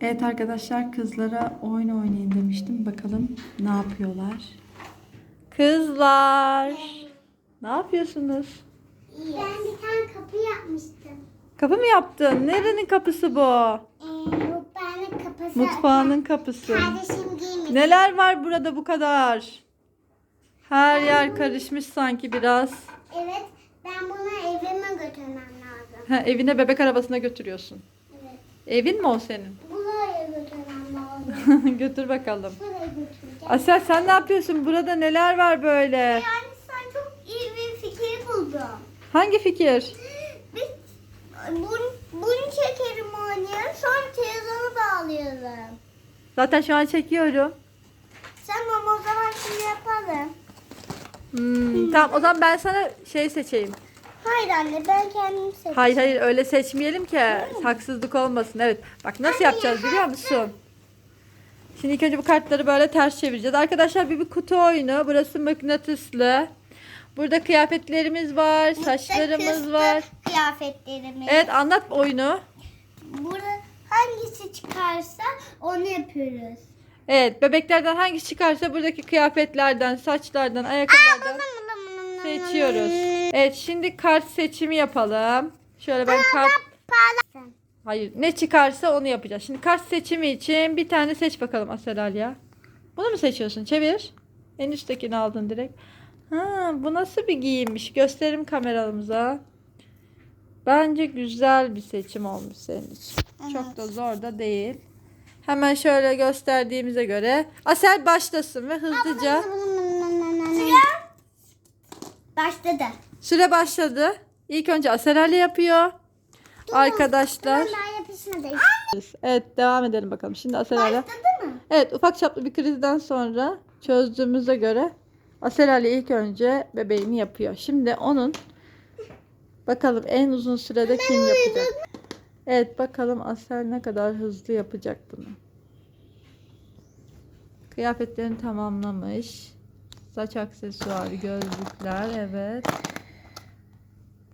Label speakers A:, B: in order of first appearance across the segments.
A: Evet arkadaşlar kızlara oyun oynayın demiştim. Bakalım ne yapıyorlar. Kızlar. Ne yapıyorsunuz?
B: Ben bir tane kapı yapmıştım.
A: Kapı mı yaptın? Nerenin kapısı bu?
B: Ee, mutfağın kapısı.
A: Mutfağının kapısı.
B: Kardeşim giymiş.
A: Neler var burada bu kadar? Her yer karışmış sanki biraz.
B: Evet. Ben bunu evime götürmem lazım.
A: Ha, evine bebek arabasına götürüyorsun.
B: Evet.
A: Evin mi o senin? Götür bakalım.
B: Götüreceğim.
A: Asel sen ne yapıyorsun? Burada neler var böyle?
B: Yani sen çok iyi bir fikir buldun.
A: Hangi fikir?
B: Biz bunu, bunu çekerim oynayalım. Sonra televizyonu bağlayalım.
A: Zaten şu an çekiyorum.
B: Sen ama o zaman şimdi yapalım.
A: Hmm, tamam o zaman ben sana şey seçeyim.
B: Hayır anne ben kendim seçtim.
A: Hayır hayır öyle seçmeyelim ki haksızlık olmasın. Evet bak nasıl yapacağız biliyor musun? Şimdi ilk önce bu kartları böyle ters çevireceğiz. Arkadaşlar bir, bir kutu oyunu. Burası mıknatıslı. Burada kıyafetlerimiz var, saçlarımız var.
B: Kıyafetlerimiz.
A: Evet anlat oyunu.
B: Burada hangisi çıkarsa onu yapıyoruz.
A: Evet bebeklerden hangisi çıkarsa buradaki kıyafetlerden, saçlardan, ayakkabılardan seçiyoruz. Evet şimdi kart seçimi yapalım. Şöyle ben kart... Hayır ne çıkarsa onu yapacağız. Şimdi kart seçimi için bir tane seç bakalım Asel Alya. Bunu mu seçiyorsun? Çevir. En üsttekini aldın direkt. Ha, bu nasıl bir giyinmiş? Gösterim kameramıza. Bence güzel bir seçim olmuş senin için. Çok da zor da değil. Hemen şöyle gösterdiğimize göre Asel başlasın ve hızlıca
B: Başladı.
A: süre başladı. İlk önce Asel Alya yapıyor. Arkadaşlar.
B: Ben.
A: Evet devam edelim bakalım. Şimdi Asel Alya.
B: Başladı mı?
A: Evet ufak çaplı bir krizden sonra çözdüğümüze göre Asel Ali ilk önce bebeğini yapıyor. Şimdi onun bakalım en uzun sürede kim yapacak? Evet bakalım Asel ne kadar hızlı yapacak bunu. Kıyafetlerini tamamlamış. Saç aksesuarı, gözlükler evet.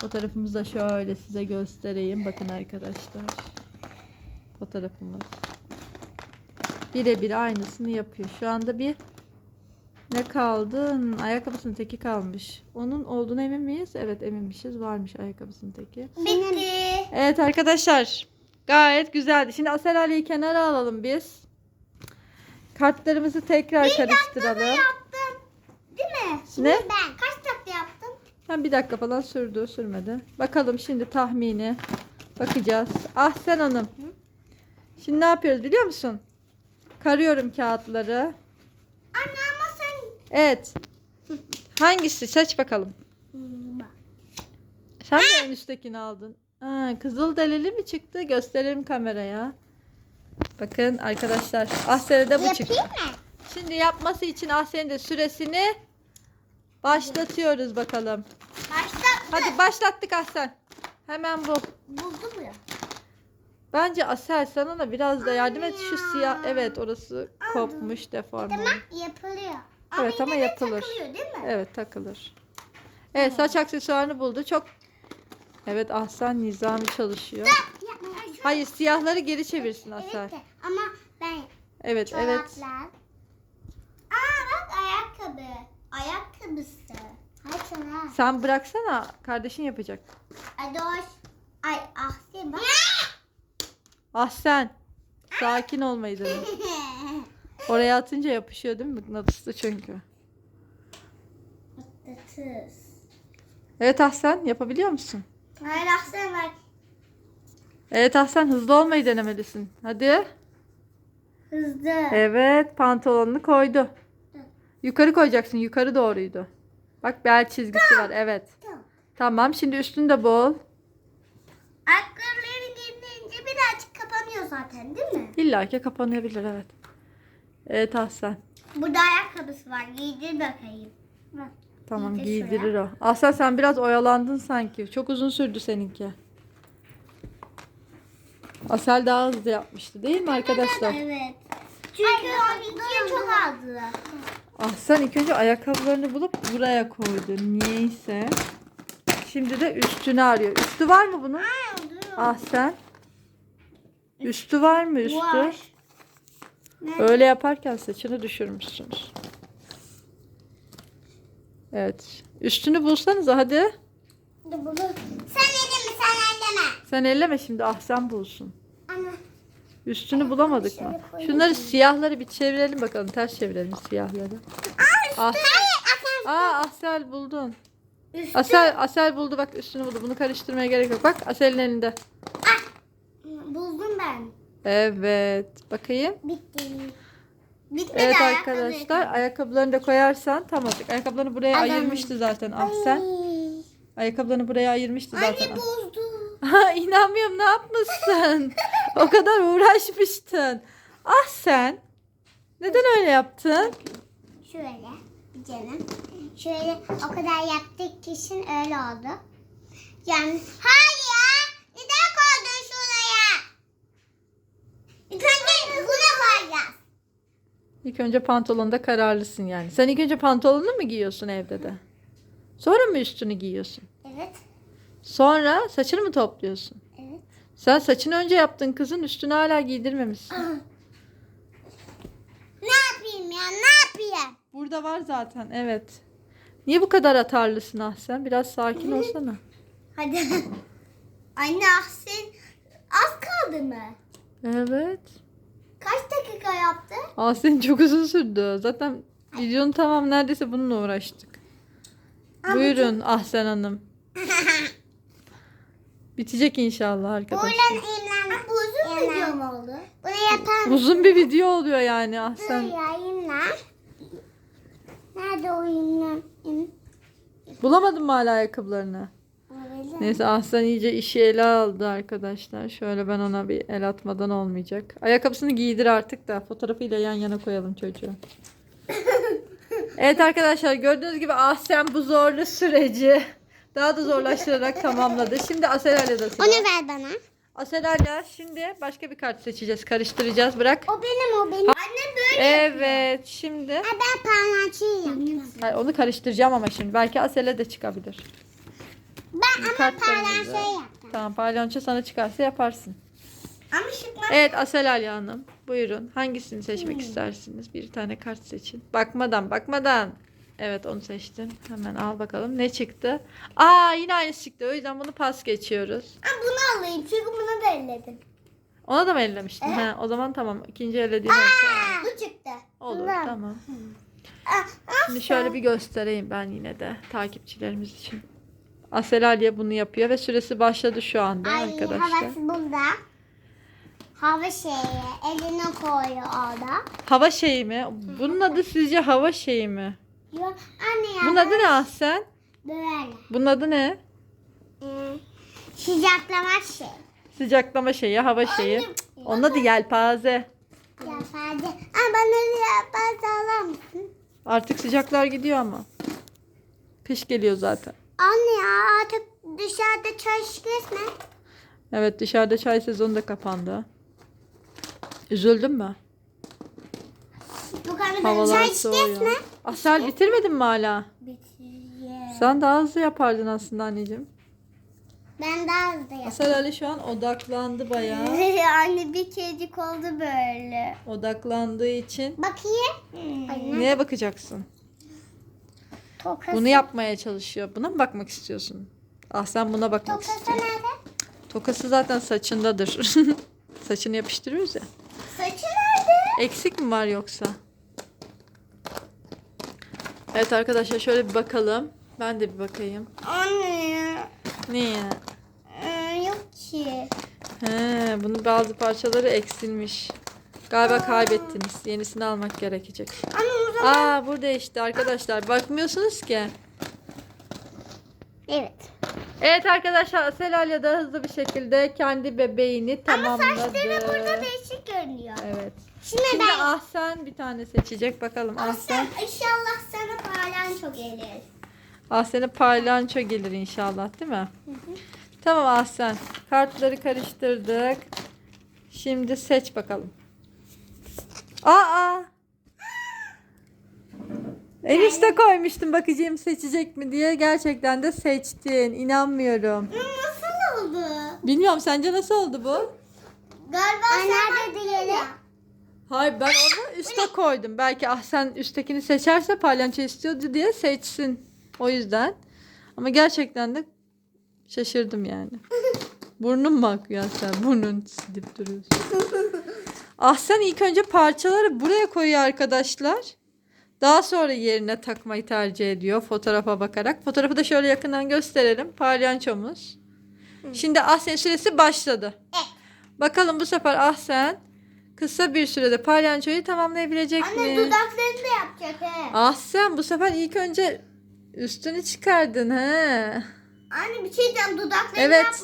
A: Fotoğrafımızı da şöyle size göstereyim. Bakın arkadaşlar. Fotoğrafımız birebir aynısını yapıyor. Şu anda bir ne kaldı? Ayakkabısının teki kalmış. Onun olduğuna emin miyiz? Evet eminmişiz. Varmış ayakkabısının teki.
B: Bitti.
A: Evet arkadaşlar. Gayet güzeldi. Şimdi Asel Ali'yi kenara alalım biz. Kartlarımızı tekrar karıştıralım.
B: Yaptım. Değil mi? Şimdi
A: Ne?
B: ben kaç
A: Ben bir dakika falan sürdü, sürmedi. Bakalım şimdi tahmini. Bakacağız. Ah sen hanım. Şimdi ne yapıyoruz biliyor musun? Karıyorum kağıtları.
B: Anne ama sen...
A: Evet. Hangisi? Seç bakalım. Sen de en üsttekini aldın. Aa, kızıl delili mi çıktı? Gösterelim kameraya. Bakın arkadaşlar. Ahsen'e de bu çıktı.
B: Yapayım mı?
A: Şimdi yapması için Ahsen'in de süresini başlatıyoruz bakalım.
B: Başlattı.
A: Hadi başlattık Ahsen. Hemen bu.
B: Buldu mu?
A: Bence Asel sana da biraz da yardım et. Şu siyah evet orası kopmuş deforme.
B: Tamam yapılıyor.
A: Evet, ama
B: yine de
A: yapılır.
B: takılıyor değil mi?
A: Evet takılır. Evet saç aksesuarını buldu. Çok Evet Ahsen nizami çalışıyor. Hayır siyahları geri çevirsin Asel.
B: Evet de ama ben
A: Evet evet.
B: çoraplar. Aa bak ayakkabı. Sana.
A: Sen bıraksana kardeşin yapacak.
B: Adoş. Ay Ahsen bak.
A: Ahsen sakin olmayı dene. Oraya atınca yapışıyor değil mi? Mıknatıslı çünkü.
B: Mıknatıs.
A: Evet Ahsen yapabiliyor musun?
B: Hayır Ahsen bak.
A: Evet Ahsen hızlı olmayı denemelisin. Hadi.
B: Hızlı.
A: Evet pantolonunu koydu. Yukarı koyacaksın. Yukarı doğruydu. Bak bel çizgisi var. Evet.
B: Tamam.
A: Tamam şimdi üstünü de bol.
B: Ayakkabıları giyince bir de açık kapanıyor zaten değil mi?
A: İlla ki kapanabilir evet. Evet Ahsen.
B: Burada ayakkabısı var. Giydir bakayım. Bak.
A: Tamam
B: Giydir
A: giydirir o. Ahsen sen biraz oyalandın sanki. Çok uzun sürdü seninki. Asel daha hızlı yapmıştı değil mi arkadaşlar?
B: Evet. Çünkü onunki çok azdı.
A: Ahsen ilk önce ayakkabılarını bulup buraya koydu. Niyeyse. Şimdi de üstünü arıyor. Üstü var mı bunun? Ahsen. Üstü var mı üstü?
B: Var.
A: Öyle yaparken saçını düşürmüşsünüz. Evet. Üstünü bulsanıza hadi.
B: Sen elleme sen elleme.
A: Sen elleme şimdi ah sen bulsun. Üstünü bulamadık mı? Şunları siyahları bir çevirelim bakalım. Ters çevirelim siyahları. Ah. Aa Asel buldun.
B: üstü.
A: Asel Asel buldu bak üstünü buldu. Bunu karıştırmaya gerek yok. Bak Asel'in elinde.
B: Buldum ben.
A: Evet. Bakayım.
B: Bitti. Bitmedi
A: Evet
B: ayakkabı.
A: arkadaşlar ayakkabılarını da koyarsan tam olacak. Ayakkabılarını buraya
B: Adam.
A: ayırmıştı zaten Ahsen.
B: Ay.
A: Ayakkabılarını buraya ayırmıştı zaten.
B: Anne bozdu.
A: Ha inanmıyorum ne yapmışsın? o kadar uğraşmıştın. Ah sen. Neden öyle yaptın?
B: Şöyle canım. Şöyle o kadar yaptık kişinin öyle oldu. Yani hayır ya. Neden koydun şuraya? İlk önce buna koyacağız.
A: İlk önce pantolonda kararlısın yani. Sen ilk önce pantolonunu mu giyiyorsun evde de? Sonra mı üstünü giyiyorsun?
B: Evet.
A: Sonra saçını mı topluyorsun? Sen saçını önce yaptın kızın üstünü hala giydirmemişsin.
B: Ne yapayım ya ne yapayım?
A: Burada var zaten evet. Niye bu kadar atarlısın ah sen? Biraz sakin olsana.
B: Hadi. Anne ah sen az kaldı mı?
A: Evet.
B: Kaç dakika yaptı?
A: Ah senin çok uzun sürdü. Zaten videonun tamam neredeyse bununla uğraştık. Buyurun Ahsen Hanım. Bitecek inşallah arkadaşlar.
B: Buradan imlen. Bu uzun video mu oldu? Bunu yapan
A: Uzun bir video oluyor yani Ahsen.
B: ya imlen. Nerede o imlen?
A: Bulamadın mı hala ayakkabılarını? Neyse Ahsen iyice işi ele aldı arkadaşlar. Şöyle ben ona bir el atmadan olmayacak. Ayakkabısını giydir artık da fotoğrafıyla yan yana koyalım çocuğu. Evet arkadaşlar gördüğünüz gibi Ahsen bu zorlu süreci daha da zorlaştırarak tamamladı. Şimdi Aselalya da sıra.
B: Onu ver bana.
A: Aselalya şimdi başka bir kart seçeceğiz. Karıştıracağız. Bırak.
B: O benim o benim. Anne böyle.
A: Evet şimdi.
B: Ha, ben parlançıyı yaptım.
A: Hayır, onu karıştıracağım ama şimdi. Belki Asele de çıkabilir.
B: Ben ama
A: Kartlarımızı-
B: parlançıyı yaptım.
A: Tamam palyonço sana çıkarsa yaparsın.
B: Ama şıklar.
A: Evet Aselalya Hanım. Buyurun. Hangisini seçmek istersiniz? Bir tane kart seçin. Bakmadan bakmadan. Evet onu seçtim. Hemen al bakalım. Ne çıktı? Aa yine aynısı çıktı. O yüzden bunu pas geçiyoruz.
B: Ha, bunu alayım çünkü bunu da elledim.
A: Ona da mı ellemiştin? He, o zaman tamam. İkinci ellediğim olsa.
B: Bu çıktı.
A: Olur
B: Bunlar.
A: tamam. Şimdi şöyle bir göstereyim ben yine de takipçilerimiz için. Aselalya bunu yapıyor ve süresi başladı şu anda
B: Ay
A: arkadaşlar.
B: havası burada. Hava şeyi eline koyuyor orada.
A: Hava şeyi mi? Bunun adı sizce hava şeyi mi?
B: Yok anne ya.
A: Bunun adı ne Ahsen?
B: Böyle.
A: Bunun adı ne?
B: Ee, sıcaklama şey.
A: Sıcaklama şeyi, hava şeyi. Onun adı yelpaze.
B: Sadece. Aa, bana yapar sağlar mısın?
A: Artık sıcaklar gidiyor ama. Kış geliyor zaten.
B: Anne ya artık dışarıda çalışırız mı?
A: Evet dışarıda çay sezonu da kapandı. Üzüldün mü?
B: Bu kadar
A: Havalar
B: çay içeceğiz mi?
A: soğuyor. Asel bitirmedin mi hala?
B: Bitireceğiz.
A: Sen daha hızlı yapardın aslında anneciğim.
B: Ben daha hızlı yapayım.
A: Asel Ali şu an odaklandı bayağı.
B: Anne bir kedicik oldu böyle.
A: Odaklandığı için
B: Bakayım. Anne.
A: neye bakacaksın?
B: Tokası.
A: Bunu yapmaya çalışıyor. Buna mı bakmak istiyorsun? Ah sen buna bakmak
B: Tokası
A: istiyorsun.
B: nerede?
A: Tokası zaten saçındadır. Saçını yapıştırıyoruz ya.
B: Saçı nerede?
A: Eksik mi var yoksa? Evet arkadaşlar şöyle bir bakalım. Ben de bir bakayım.
B: Anne.
A: Niye?
B: Ee, yok ki.
A: He, bunun bazı parçaları eksilmiş. Galiba kaybettiniz. Yenisini almak gerekecek.
B: Anne o zaman.
A: Aa burada işte arkadaşlar. Bakmıyorsunuz ki.
B: Evet.
A: Evet arkadaşlar Selalya da hızlı bir şekilde kendi bebeğini tamamladı.
B: Ama saçları burada değişik görünüyor.
A: Evet.
B: Şimdi,
A: Şimdi
B: ben.
A: Ahsen bir tane seçecek. Bakalım Ahsen.
B: sen inşallah sana parlanço gelir.
A: Ahsen'e parlanço gelir inşallah değil mi? Tamam Ahsen. Kartları karıştırdık. Şimdi seç bakalım. Aa! Enişte koymuştum bakacağım seçecek mi diye. Gerçekten de seçtin. İnanmıyorum.
B: Nasıl oldu?
A: Bilmiyorum sence nasıl oldu bu?
B: Galiba sen nerede diyelim?
A: Hayır ben onu üste koydum. Belki ah sen üsttekini seçerse palyaço istiyordu diye seçsin. O yüzden. Ama gerçekten de şaşırdım yani. Burnun mu akıyor sen? Burnun silip duruyorsun. Ah sen ilk önce parçaları buraya koyuyor arkadaşlar. Daha sonra yerine takmayı tercih ediyor fotoğrafa bakarak. Fotoğrafı da şöyle yakından gösterelim. Palyaçomuz. Şimdi Ahsen süresi başladı.
B: Evet.
A: Bakalım bu sefer Ahsen kısa bir sürede palyaçoyu tamamlayabilecek
B: Anne
A: mi?
B: dudaklarını da yapacak he.
A: Ahsen bu sefer ilk önce üstünü çıkardın he.
B: Anne bir şey diyeceğim dudaklarını
A: Evet.
B: yap.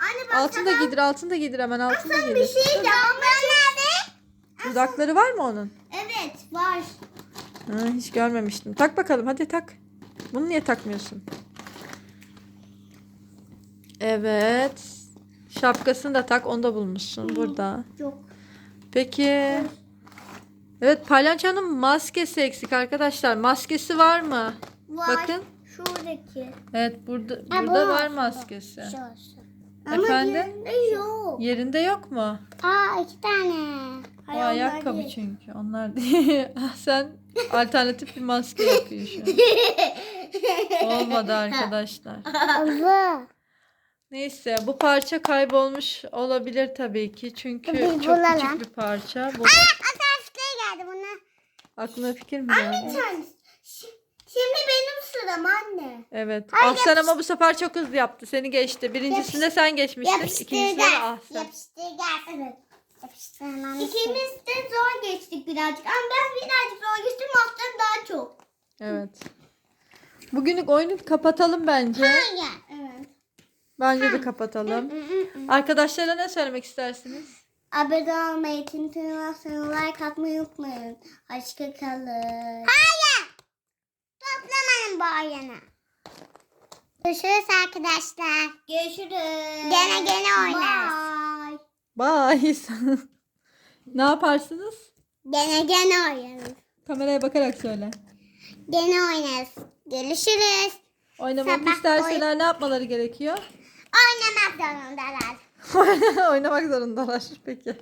B: Anne bak
A: Altını da
B: sana
A: giydir, altını da giydir hemen altını da
B: bir
A: giydir.
B: şey diyeceğim. Nerede?
A: Dudakları var mı onun?
B: Evet var.
A: Ha, hiç görmemiştim. Tak bakalım hadi tak. Bunu niye takmıyorsun? Evet. Şapkasını da tak. Onu da bulmuşsun burada.
B: Yok.
A: Peki. Evet palyaçonun maskesi eksik arkadaşlar. Maskesi var mı?
B: Var.
A: Bakın.
B: Şuradaki.
A: Evet burada
B: Ha,
A: burada
B: bu.
A: var maskesi.
B: Şurası.
A: Efendim?
B: yerinde yok.
A: Yerinde yok mu?
B: Aa iki tane.
A: O ayakkabı çünkü. Onlar değil. Ah, Sen alternatif bir maske yapıyorsun. Olmadı arkadaşlar.
B: Allah.
A: Neyse bu parça kaybolmuş olabilir tabii ki. Çünkü
B: Bir
A: çok
B: bulalım.
A: küçük bir parça. Bu
B: Ataslıklara geldi buna.
A: aklına fikir mi
B: Anne
A: geldi?
B: sen. Şimdi benim sıram anne.
A: Evet.
B: Ay,
A: Ahsen ama bu sefer çok hızlı yaptı. Seni geçti. Birincisinde sen geçmiştin. İkincisinde de Ahsen.
B: Yapıştırgan. Evet. Yapıştırmam. İkimiz de zor geçtik birazcık. Ama ben birazcık zor geçtim. Haftan daha çok.
A: Evet. Bugünlük oyunu kapatalım bence.
B: Hayır.
A: Bence de kapatalım. Arkadaşlara ne söylemek istersiniz?
B: Abone olmayı, tintinasyonu like atmayı unutmayın. Hoşça kalın. Hayır. Toplamanın bu oyunu. Görüşürüz arkadaşlar. Görüşürüz. Gene gene oynarız. Bye.
A: Bye. ne yaparsınız?
B: Gene gene oynarız.
A: Kameraya bakarak söyle.
B: Gene oynarız. Görüşürüz.
A: Oynamak
B: Sabah
A: isterseler ne yapmaları gerekiyor?
B: Oynamak zorundalar.
A: Oynamak zorundalar. Peki.